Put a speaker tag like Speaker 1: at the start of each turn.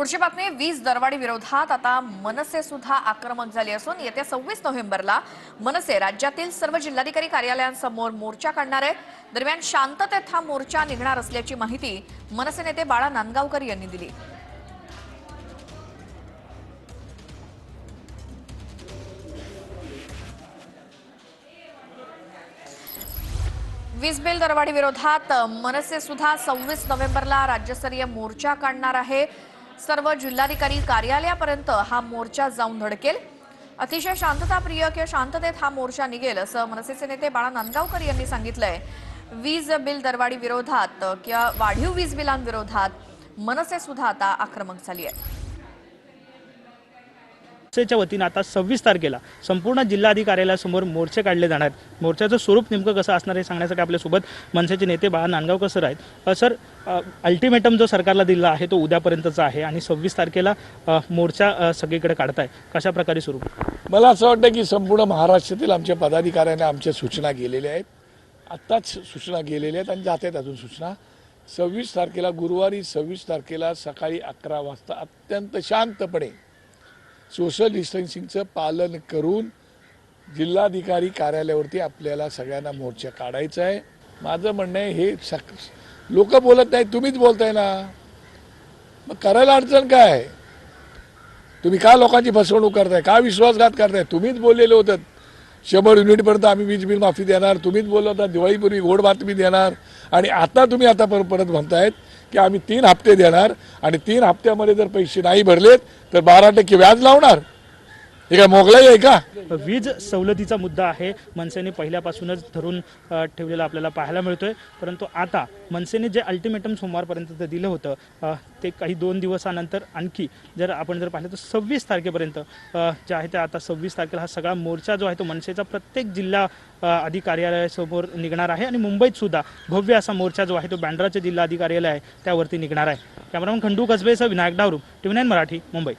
Speaker 1: पुढची बातमी वीज दरवाढी विरोधात आता मनसे सुद्धा आक्रमक झाली असून येत्या सव्वीस नोव्हेंबरला मनसे राज्यातील सर्व जिल्हाधिकारी कार्यालयांसमोर मोर्चा काढणार आहे. दरम्यान शांततेत हा मोर्चा निघणार असल्याची माहिती मनसे नेते बाळा नांदगावकर यांनी दिली. वीज बिल दरवाढी विरोधात मनसे सुद्धा सव्वीस नोव्हेंबरला राज्यस्तरीय मोर्चा काढणार आहे. सर्व जिल्हाधिकारी कार्यालयापर्यंत हा मोर्चा जाऊन धडकेल. अतिशय शांतताप्रिय किंवा शांततेत हा मोर्चा निघेल असं मनसेचे नेते बाळा नांदगावकर यांनी सांगितलंय. वीज बिल दरवाढी विरोधात किंवा वाढीव वीज बिलांविरोधात मनसे सुद्धा आता आक्रमक झाली आहे
Speaker 2: मनसेच्या वतीनं आता सव्वीस तारखेला संपूर्ण जिल्हाधिकारी कार्यालयासमोर मोर्चे काढले जाणार आहेत. मोर्चाचं स्वरूप नेमकं कसं असणार हे सांगण्यासाठी आपल्यासोबत मनसेचे नेते बाळा नांदगावकर सर आहेत. सर अल्टिमेटम जो सरकारला दिला आहे तो उद्यापर्यंतचा आहे आणि सव्वीस तारखेला मोर्चा सगळीकडे काढताय. कशा प्रकारे सुरू
Speaker 3: मला असं वाटतं की संपूर्ण महाराष्ट्रातील आमच्या पदाधिकाऱ्यांना आमच्या सूचना गेलेल्या आहेत. आत्ताच सूचना गेलेल्या आहेत आणि जात आहेत अजून सूचना. सव्वीस तारखेला गुरुवारी सव्वीस तारखेला सकाळी अकरा वाजता अत्यंत शांतपणे सोशल डिस्टन्सिंगचं पालन करून जिल्हाधिकारी कार्यालयावरती आपल्याला सगळ्यांना मोर्चा काढायचा आहे. माझं म्हणणं आहे हे सक लोक बोलत नाही तुम्हीच बोलताय ना. मग करायला अडचण काय? तुम्ही का लोकांची फसवणूक करताय? का विश्वासघात करताय? तुम्हीच बोललेले होतात शंभर युनिटपर्यंत आम्ही वीज बिल माफी देणार तुम्हीच बोलला होता दिवाळीपूर्वी गोड बातमी देणार. आणि आता तुम्ही आता पर- परत म्हणतायत की आम्ही तीन हप्ते देणार. आणि तीन हप्त्यामध्ये जर पैसे नाही भरलेत तर बारा टक्के व्याज लावणार. हे काय मोगलाई आहे का?
Speaker 2: वीज सवलतीचा मुद्दा आहे. मनसेने पहिल्यापासूनच धरून ठेवलेला आपल्याला पाहायला मिळतोय. परंतु आता मनसेने जे अल्टिमेटम सोमवारपर्यंत ते दिलं होतं ते काही दोन दिवसानंतर आणखी जर आपण जर पाहिलं तर सव्वीस तारखेपर्यंत जे आहे ते आता सव्वीस तारखेला हा सगळा मोर्चा जो आहे तो मनसेचा प्रत्येक जिल्हा अ, कार्यालयासमोर निघणार आहे. आणि मुंबईत सुद्धा भव्य असा मोर्चा जो आहे तो बँड्राचे जिल्हा अधिकारी कार्यालय आहे त्यावरती निघणार आहे. कॅमेरामन खंडू कसबेसह विनायक डावरू टीव्ही नाईन मराठी मुंबई.